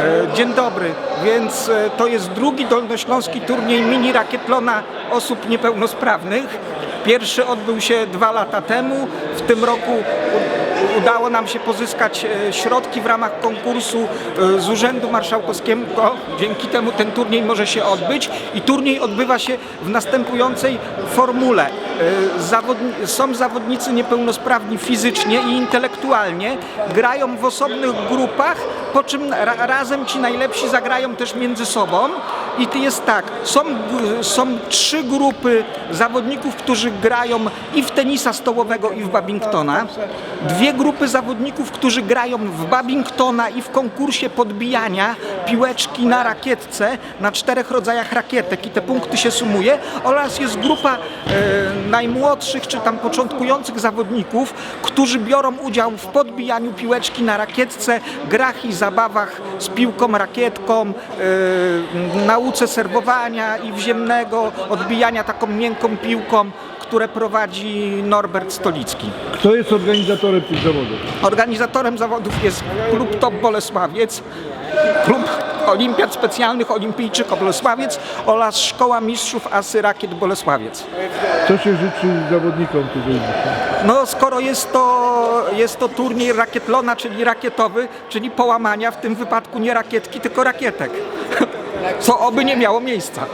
E, Dzień dobry, więc e, to jest drugi dolnośląski turniej mini rakietlona osób niepełnosprawnych. Pierwszy odbył się dwa lata temu. W tym roku udało nam się pozyskać e, środki w ramach konkursu e, z Urzędu Marszałkowskiego. Dzięki temu ten turniej może się odbyć i turniej odbywa się w następującej formule. E, Zawodni- są zawodnicy niepełnosprawni fizycznie i intelektualnie, grają w osobnych grupach, po czym ra- razem ci najlepsi zagrają też między sobą. I to jest tak, są, są trzy grupy zawodników, którzy grają i w tenisa stołowego, i w babingtona. Dwie grupy zawodników, którzy grają w babingtona i w konkursie podbijania piłeczki na rakietce, na czterech rodzajach rakietek i te punkty się sumuje. Oraz jest grupa e, najmłodszych czy tam początkujących zawodników, którzy biorą udział w podbijaniu piłeczki na rakietce, grach i zabawach z piłką, rakietką, e, nauce serwowania i wziemnego, odbijania taką miękką piłką, które prowadzi Norbert Stolicki. Kto jest organizatorem tych zawodów? Organizatorem zawodów jest klub Top Bolesławiec, klub Olimpiad Specjalnych Olimpijczyk Bolesławiec oraz Szkoła Mistrzów Asy Rakiet Bolesławiec. Co się życzy zawodnikom tutaj dzisiaj? No skoro jest to, jest to turniej rakietlona, czyli rakietowy, czyli połamania, w tym wypadku nie rakietki, tylko rakietek. Co oby nie miało miejsca.